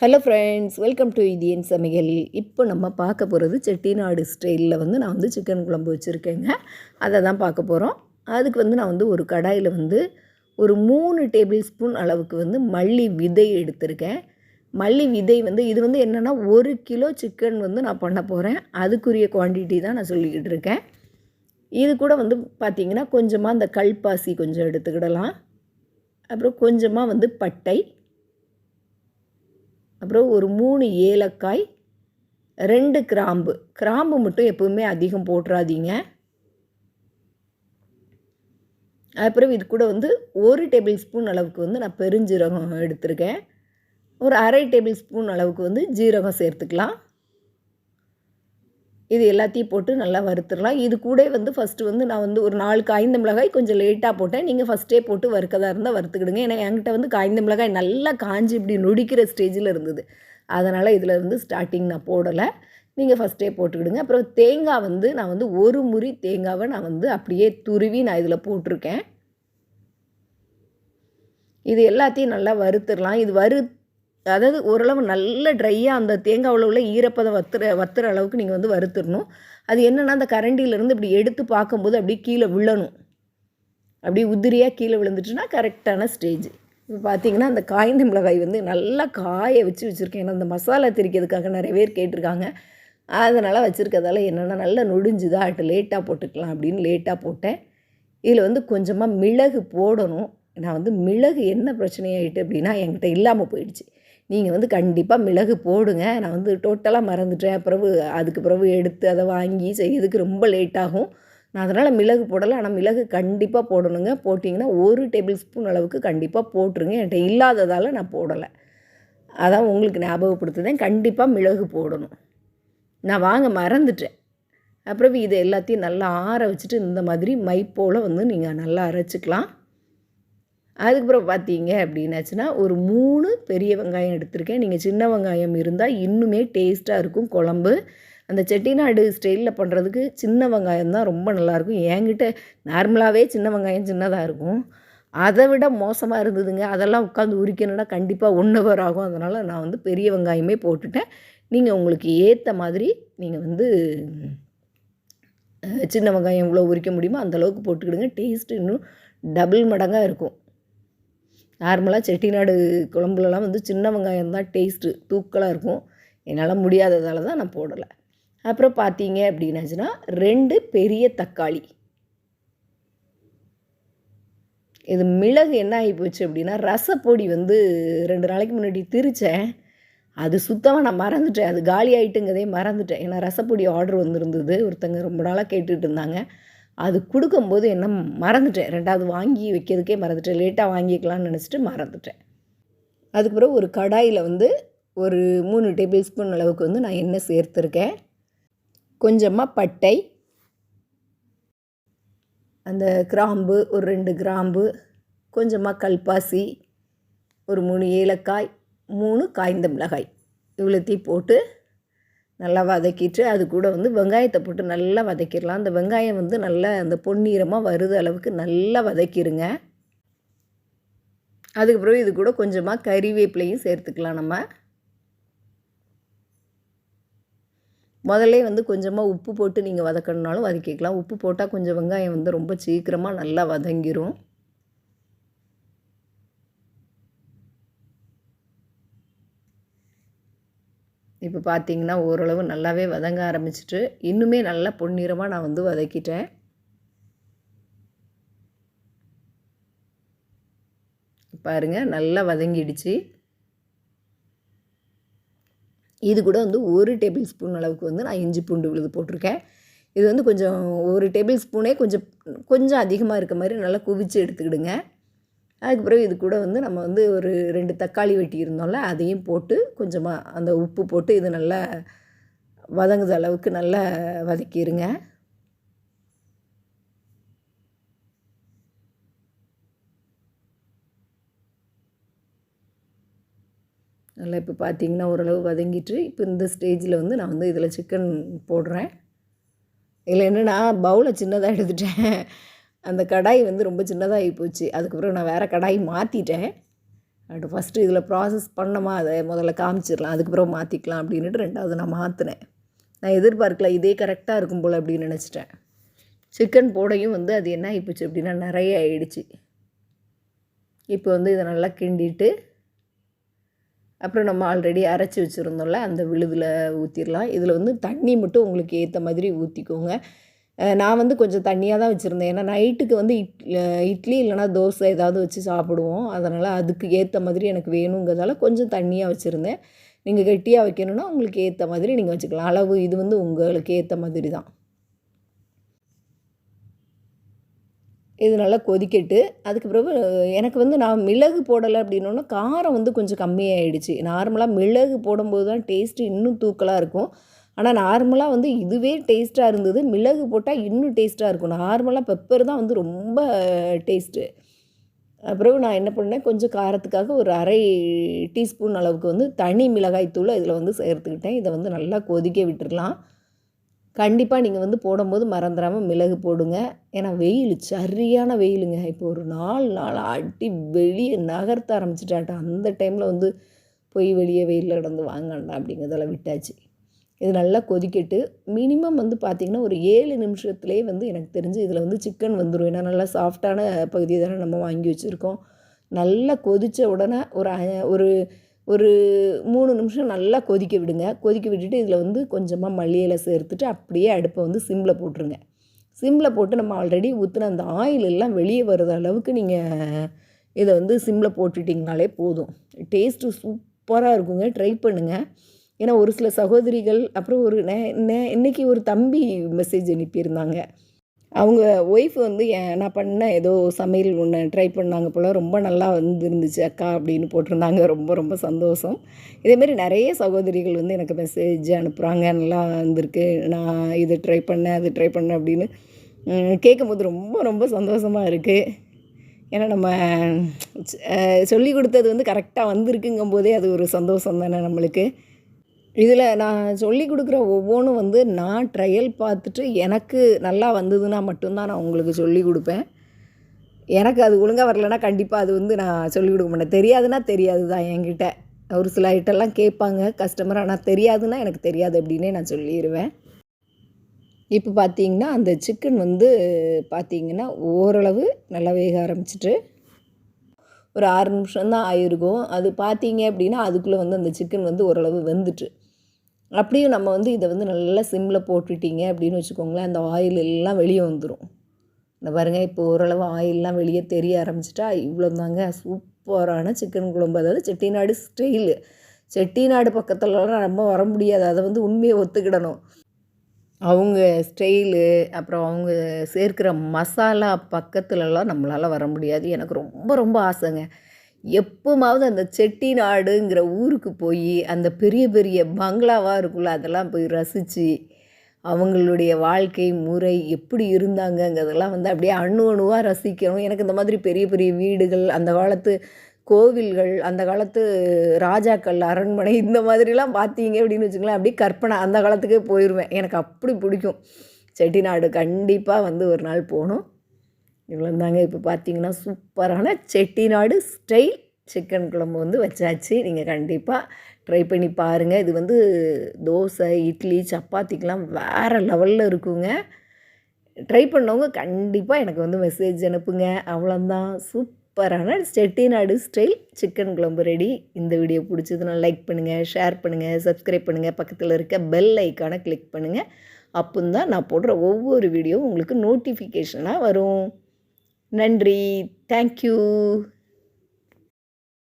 Hello friends welcome to Indian சமையல் இப்போ நம்ம பார்க்க போகிறது செட்டிநாடு ஸ்டைலில் வந்து நான் வந்து சிக்கன் குழம்பு வச்சுருக்கேங்க. அதை தான் பார்க்க போகிறோம் அதுக்கு வந்து நான் வந்து ஒரு கடாயில் வந்து ஒரு மூணு டேபிள் ஸ்பூன் அளவுக்கு வந்து மல்லி விதை எடுத்திருக்கேன். மல்லி விதை வந்து இது வந்து என்னென்னா ஒரு கிலோ சிக்கன் வந்து நான் பண்ண போகிறேன் அதுக்குரிய குவான்டிட்டி தான் நான் சொல்லிக்கிட்டு இருக்கேன். இது கூட வந்து பார்த்திங்கன்னா கொஞ்சமாக அந்த கல்பாசி கொஞ்சம் எடுத்துக்கிடலாம். அப்புறம் கொஞ்சமாக வந்து பட்டை. அப்புறம் ஒரு மூணு ஏலக்காய் ரெண்டு கிராம்பு. கிராம்பு மட்டும் எப்போவுமே அதிகம் போட்டுறாதீங்க அப்புறம் இது கூட வந்து ஒரு டேபிள் ஸ்பூன் அளவுக்கு வந்து நான் பெருஞ்சீரகம் எடுத்திருக்கேன். ஒரு அரை டேபிள் ஸ்பூன் அளவுக்கு வந்து ஜீரகம் சேர்த்துக்கலாம். இது எல்லாத்தையும் போட்டு நல்லா வறுத்துடலாம். இது கூட வந்து ஃபஸ்ட்டு வந்து நான் வந்து ஒரு நாலு காய்ந்த மிளகாய் கொஞ்சம் லேட்டாக போட்டேன். நீங்கள் ஃபஸ்ட்டே போட்டு வறுக்கதாக இருந்தால் வறுத்துக்கிடுங்க. ஏன்னா என்கிட்ட வந்து காய்ந்த மிளகாய் நல்லா காஞ்சி இப்படி நொடிக்கிற ஸ்டேஜில் இருந்தது. அதனால் இதில் இருந்து ஸ்டார்டிங் நான் போடலை. நீங்கள் ஃபஸ்ட்டே போட்டுக்கிடுங்க. அப்புறம் தேங்காய் வந்து நான் வந்து ஒரு முறி தேங்காவை நான் வந்து அப்படியே துருவி நான் இதில் போட்டிருக்கேன். இது எல்லாத்தையும் நல்லா வறுத்துடலாம். இது வறு அதாவது ஓரளவு நல்ல ட்ரையாக அந்த தேங்காவில் உள்ள ஈரப்பதம் வத்துற வத்துற அளவுக்கு நீங்கள் வந்து வறுத்துடணும். அது என்னென்னா அந்த கரண்டியிலேருந்து இப்படி எடுத்து பார்க்கும்போது அப்படியே கீழே விழணும். அப்படியே உதிரியாக கீழே விழுந்துட்டுனா கரெக்டான ஸ்டேஜ் இப்போ பார்த்தீங்கன்னா அந்த காய்ந்த மிளகாய் வந்து நல்லா காய வச்சு வச்சுருக்கேன். ஏன்னா அந்த மசாலா திரிக்கிறதுக்காக நிறைய பேர் கேட்டிருக்காங்க. அதனால் வச்சுருக்கதால என்னென்னா நல்லா நொடிஞ்சுதா? ஆட்டு லேட்டாக போட்டுக்கலாம் அப்படின்னு லேட்டாக போட்டேன். இதில் வந்து கொஞ்சமாக மிளகு போடணும். நான் வந்து மிளகு என்ன பிரச்சனையாயிட்டு அப்படின்னா என்கிட்ட இல்லாமல் போயிடுச்சு. நீங்கள் வந்து கண்டிப்பாக மிளகு போடுங்க. நான் வந்து டோட்டலாக மறந்துட்டேன். பிறகு அதுக்கு பிறகு எடுத்து அதை வாங்கி செய்யறதுக்கு ரொம்ப லேட் ஆகும். நான் அதனால் மிளகு போடலை. ஆனால் மிளகு கண்டிப்பாக போடணுங்க. போட்டிங்கன்னா ஒரு டேபிள் ஸ்பூன் அளவுக்கு கண்டிப்பாக போட்டுருங்க. என்கிட்ட இல்லாததால் நான் போடலை. அதான் உங்களுக்கு ஞாபகப்படுத்துதேன் கண்டிப்பாக மிளகு போடணும். நான் வாங்க மறந்துட்டேன். அப்புறம் இதை எல்லாத்தையும் நல்லா ஆற வச்சுட்டு இந்த மாதிரி மைப்போல் போல் வந்து நீங்கள் நல்லா அரைச்சிக்கலாம். அதுக்கப்புறம் பார்த்தீங்க அப்படின்னாச்சுன்னா ஒரு மூணு பெரிய வெங்காயம் எடுத்திருக்கேன். நீங்கள் சின்ன வெங்காயம் இருந்தால் இன்னுமே டேஸ்ட்டாக இருக்கும் குழம்பு. அந்த செட்டிநாடு ஸ்டைலில் பண்ணுறதுக்கு சின்ன வெங்காயம் தான் ரொம்ப நல்லாயிருக்கும் என்கிட்ட நார்மலாகவே சின்ன வெங்காயம் சின்னதாக இருக்கும். அதை விட மோசமாக இருந்ததுங்க. அதெல்லாம் உட்காந்து உரிக்கணும்னா கண்டிப்பாக ஒன் ஹவர் ஆகும். அதனால் நான் வந்து பெரிய வெங்காயமே போட்டுட்டேன். நீங்கள் உங்களுக்கு ஏற்ற மாதிரி நீங்கள் வந்து சின்ன வெங்காயம் எவ்வளோ உரிக்க முடியுமோ அந்தளவுக்கு போட்டுக்கிடுங்க. டேஸ்ட்டு இன்னும் டபுள் மடங்காக இருக்கும். நார்மலாக செட்டிநாடு குழம்புலலாம் வந்து சின்ன வெங்காயம் தான் டேஸ்ட்டு தூக்கலாக இருக்கும். என்னால் முடியாததால் தான் நான் போடலை. அப்புறம் பார்த்தீங்க அப்படின்னாச்சுன்னா ரெண்டு பெரிய தக்காளி. இது மிளகு என்ன ஆகி போச்சு அப்படின்னா ரசப்பொடி வந்து ரெண்டு நாளைக்கு முன்னாடி திரித்தேன் அது சுத்தமாக நான் மறந்துட்டேன். அது காலி ஆகிட்டுங்கிறதே மறந்துட்டேன். ஏன்னா ரசப்பொடி ஆர்டர் வந்திருந்தது. ஒருத்தங்க ரொம்ப நாளாக கேட்டுட்டு இருந்தாங்க. அது கொடுக்கும்போது என்ன மறந்துட்டேன். ரெண்டாவது வாங்கி வைக்கிறதுக்கே மறந்துட்டேன். லேட்டாக வாங்கிக்கலாம்னு நினச்சிட்டு மறந்துட்டேன். அதுக்கு பிறகு ஒரு கடாயில் வந்து ஒரு மூணு டேபிள் ஸ்பூன் அளவுக்கு வந்து நான் எண்ணெய் சேர்த்துருக்கேன். கொஞ்சமாக பட்டை அந்த கிராம்பு ஒரு ரெண்டு கிராம்பு கொஞ்சமாக கல்பாசி ஒரு மூணு ஏலக்காய் மூணு காய்ந்த மிளகாய். இவ்வளோத்தையும் போட்டு நல்லா வதக்கிட்டு அது கூட வந்து வெங்காயத்தை போட்டு நல்லா வதக்கிடலாம். அந்த வெங்காயம் வந்து நல்லா அந்த பொன்னீரமாக வருது அளவுக்கு நல்லா வதக்கிடுங்க அதுக்கப்புறம் இது கூட கொஞ்சமாக கறிவேப்பிலையும் சேர்த்துக்கலாம் நம்ம. முதல்ல வந்து கொஞ்சமாக உப்பு போட்டு நீங்கள் வதக்கணுனாலும் வதக்கிக்கலாம். உப்பு போட்டால் கொஞ்சம் வெங்காயம் வந்து ரொம்ப சீக்கிரமாக நல்லா வதங்கிரும். இப்போ பார்த்தீங்கன்னா ஓரளவு நல்லாவே வதங்க ஆரம்பிச்சிட்டு இன்னுமே நல்லா பொன்னிறமாக நான் வந்து வதக்கிட்டேன். பாருங்கள் நல்லா வதங்கிடுச்சு. இது கூட வந்து ஒரு டேபிள் ஸ்பூன் அளவுக்கு வந்து நான் இஞ்சி பூண்டு விழுது போட்டிருக்கேன். இது வந்து கொஞ்சம் ஒரு டேபிள் ஸ்பூனே கொஞ்சம் கொஞ்சம் அதிகமாக இருக்க மாதிரி நல்லா குவிச்சு எடுத்துக்கிடுங்க. அதுக்கு பிறகு இது கூட வந்து நம்ம வந்து ஒரு ரெண்டு தக்காளி வெட்டி இருந்தோம்ல அதையும் போட்டு கொஞ்சமாக அந்த உப்பு போட்டு இது நல்லா வதங்குத அளவுக்கு நல்லா வதக்கிடுங்க நல்லா இப்போ பார்த்தீங்கன்னா ஓரளவு வதங்கிட்டு இப்போ இந்த ஸ்டேஜில் வந்து நான் வந்து இதில் சிக்கன் போடுறேன். இதில் என்னென்னா பவுலை சின்னதாக எடுத்துட்டேன். அந்த கடாய் வந்து ரொம்ப சின்னதாகி போச்சு. அதுக்கப்புறம் நான் வேறு கடாய் மாற்றிட்டேன் அப்படி ஃபஸ்ட்டு இதில் ப்ராசஸ் பண்ணோமா அதை முதல்ல காமிச்சிடலாம் அதுக்கப்புறம் மாற்றிக்கலாம் அப்படின்ட்டு ரெண்டாவது நான் மாற்றினேன் நான் எதிர்பார்க்கல இதே கரெக்டாக இருக்கும் போல் அப்படின்னு நினச்சிட்டேன். சிக்கன் போடையும் வந்து அது என்ன ஆகிப்போச்சு அப்படின்னா நிறைய ஆயிடுச்சு. இப்போ வந்து இதை நல்லா கிண்டிட்டு அப்புறம் நம்ம ஆல்ரெடி அரைச்சி வச்சுருந்தோம்ல அந்த விழுதில் ஊற்றிடலாம் இதில் வந்து தண்ணி மட்டும் உங்களுக்கு ஏற்ற மாதிரி ஊற்றிக்கோங்க நான் வந்து கொஞ்சம் தண்ணியாக தான் வச்சுருந்தேன். ஏன்னா நைட்டுக்கு வந்து இட் இட்லி இல்லைனா தோசை ஏதாவது வச்சு சாப்பிடுவோம். அதனால் அதுக்கு ஏற்ற மாதிரி எனக்கு வேணுங்கிறதால கொஞ்சம் தண்ணியாக வச்சுருந்தேன். நீங்கள் கெட்டியாக வைக்கணுன்னா உங்களுக்கு ஏற்ற மாதிரி நீங்கள் வச்சுக்கலாம். அளவு இது வந்து உங்களுக்கு ஏற்ற மாதிரி தான். இது நல்லா கொதிக்கட்டு. அதுக்கு பிறகு எனக்கு வந்து நான் மிளகு போடலை அப்படின்னோன்னா காரம் வந்து கொஞ்சம் கம்மியாகிடுச்சு நார்மலாக மிளகு போடும்போது தான் டேஸ்ட்டு இன்னும் தூக்கலாக இருக்கும். ஆனால் நார்மலாக வந்து இதுவே டேஸ்ட்டாக இருந்தது. மிளகு போட்டால் இன்னும் டேஸ்ட்டாக இருக்கும். நார்மலாக பெப்பர் தான் வந்து ரொம்ப டேஸ்ட்டு. அப்புறம் நான் என்ன பண்ணேன்? கொஞ்சம் காரத்துக்காக ஒரு அரை டீஸ்பூன் அளவுக்கு வந்து தனி மிளகாய்த்தூளை இதில் வந்து சேர்த்துக்கிட்டேன். இதை வந்து நல்லா கொதிக்க விட்டுறலாம். கண்டிப்பாக நீங்கள் வந்து போடும்போது மறந்துடாமல் மிளகு போடுங்க. ஏன்னா வெயில் சரியான வெயிலுங்க. இப்போ ஒரு நாலு நாள் அடி வெளியே நகர்த்த ஆரம்பிச்சிட்டாட்ட. அந்த டைமில் வந்து போய் வெளியே வெயிலில் நடந்து வாங்கண்டா அப்படிங்கிறதெல்லாம் விட்டாச்சு. இது நல்லா கொதிக்கட்டு. மினிமம் வந்து பார்த்திங்கன்னா ஒரு ஏழு நிமிஷத்துலேயே வந்து எனக்கு தெரிஞ்சு இதில் வந்து சிக்கன் வந்துடும் ஏன்னா நல்லா சாஃப்டான பகுதி தானே நம்ம வாங்கி வச்சுருக்கோம். நல்லா கொதித்த உடனே ஒரு ஒரு ஒரு மூணு நிமிஷம் நல்லா கொதிக்க விடுங்க. கொதிக்க விட்டுட்டு இதில் வந்து கொஞ்சமாக மல்லி சேர்த்துட்டு அப்படியே அடுப்பை வந்து சிம்மில் போட்டுருங்க. சிம்மில் போட்டு நம்ம ஆல்ரெடி ஊற்றின அந்த ஆயில் எல்லாம் வெளியே வர்ற அளவுக்கு நீங்கள் இதை வந்து சிம்மில் போட்டுட்டிங்கனாலே போதும். டேஸ்ட்டு சூப்பராக இருக்குங்க. ட்ரை பண்ணுங்கள் ஏன்னா ஒரு சில சகோதரிகள் அப்புறம் ஒரு நே நே இன்னைக்கு ஒரு தம்பி மெசேஜ் அனுப்பியிருந்தாங்க. அவங்க ஒய்ஃப் வந்து நான் பண்ண ஏதோ சமையல் ஒன்று ட்ரை பண்ணாங்க போல் ரொம்ப நல்லா வந்துருந்துச்சு அக்கா அப்படின்னு போட்டிருந்தாங்க. ரொம்ப ரொம்ப சந்தோஷம். இதேமாரி நிறைய சகோதரிகள் வந்து எனக்கு மெசேஜ் அனுப்புகிறாங்க நல்லா வந்திருக்கு. நான் இது ட்ரை பண்ணேன் அது ட்ரை பண்ணேன் அப்படின்னு கேட்கும்போது ரொம்ப ரொம்ப சந்தோஷமாக இருக்குது ஏன்னா நம்ம சொல்லி கொடுத்தது வந்து கரெக்டாக வந்திருக்குங்கும் போதே அது ஒரு சந்தோஷம் தானே நம்மளுக்கு. இதில் நான் சொல்லி கொடுக்குற ஒவ்வொன்றும் வந்து நான் ட்ரையல் பார்த்துட்டு எனக்கு நல்லா வந்ததுன்னா மட்டும்தான் நான் உங்களுக்கு சொல்லி கொடுப்பேன். எனக்கு அது ஒழுங்காக வரலன்னா கண்டிப்பாக அது வந்து நான் சொல்லிக் கொடுக்க மாட்டேன். தெரியாதுன்னா தெரியாது தான் என்கிட்ட. ஒரு சில ஐட்டம்லாம் கேட்பாங்க கஸ்டமர் ஆனால் தெரியாதுன்னா எனக்கு தெரியாது அப்படின்னே நான் சொல்லிடுவேன் இப்போ பார்த்தீங்கன்னா அந்த சிக்கன் வந்து பார்த்தீங்கன்னா ஓரளவு நல்லா வேக ஆரம்பிச்சிட்டு ஒரு ஆறு நிமிஷம்தான் ஆயிருக்கும். அது பார்த்தீங்க அப்படின்னா அதுக்குள்ளே வந்து அந்த சிக்கன் வந்து ஓரளவு வெந்துட்டு அப்படியும் நம்ம வந்து இதை வந்து நல்லா சிம்மில் போட்டுட்டீங்க அப்படின்னு வச்சுக்கோங்களேன் அந்த ஆயில் எல்லாம் வெளியே வந்துடும் இந்த பாருங்க இப்போ ஓரளவு ஆயிலெலாம் வெளியே தெரிய ஆரம்பிச்சிட்டா இவ்வளோ தாங்க சூப்பரான சிக்கன் குழம்பு. அதாவது செட்டிநாடு ஸ்டைலு செட்டிநாடு பக்கத்துலலாம் நம்ம வர முடியாது அதை வந்து உண்மையை ஒத்துக்கிடணும். அவங்க ஸ்டைலு அப்புறம் அவங்க சேர்க்கிற மசாலா பக்கத்துலலாம் நம்மளால் வர முடியாது. எனக்கு ரொம்ப ரொம்ப ஆசைங்க. எப்போமாவது அந்த செட்டிநாடுங்கிற ஊருக்கு போய் அந்த பெரிய பெரிய பங்களாவாக இருக்குல்ல அதெல்லாம் போய் ரசித்து அவங்களுடைய வாழ்க்கை முறை எப்படி இருந்தாங்கங்கிறதெல்லாம் வந்து அப்படியே அணு அணுவாக ரசிக்கணும். எனக்கு இந்த மாதிரி பெரிய பெரிய வீடுகள் அந்த காலத்து கோவில்கள் அந்த காலத்து ராஜாக்கள் அரண்மனை இந்த மாதிரிலாம் பார்த்தீங்க அப்படின்னு வச்சுக்கோங்களேன் அப்படியே கற்பனை அந்த காலத்துக்கே போயிடுவேன் எனக்கு அப்படி பிடிக்கும். செட்டிநாடு கண்டிப்பாக வந்து ஒரு நாள் போகணும். இவ்வளோ தாங்க இப்போ பார்த்தீங்கன்னா சூப்பரான செட்டிநாடு ஸ்டைல் சிக்கன் குழம்பு வந்து வச்சாச்சு. நீங்கள் கண்டிப்பாக ட்ரை பண்ணி பாருங்கள் இது வந்து தோசை இட்லி சப்பாத்திக்கெலாம் வேறு லெவலில் இருக்குங்க. ட்ரை பண்ணவங்க கண்டிப்பாக எனக்கு வந்து மெசேஜ் அனுப்புங்க. அவ்வளோந்தான் சூப்பரான செட்டிநாடு ஸ்டைல் சிக்கன் குழம்பு ரெடி இந்த வீடியோ பிடிச்சதுன்னா லைக் பண்ணுங்கள் ஷேர் பண்ணுங்கள் சப்ஸ்கிரைப் பண்ணுங்கள் பக்கத்தில் இருக்க பெல் ஐக்கானை கிளிக் பண்ணுங்கள் அப்போந்தான் நான் போடுற ஒவ்வொரு வீடியோவும் உங்களுக்கு நோட்டிஃபிகேஷனாக வரும். நன்றி. தேங்க்யூ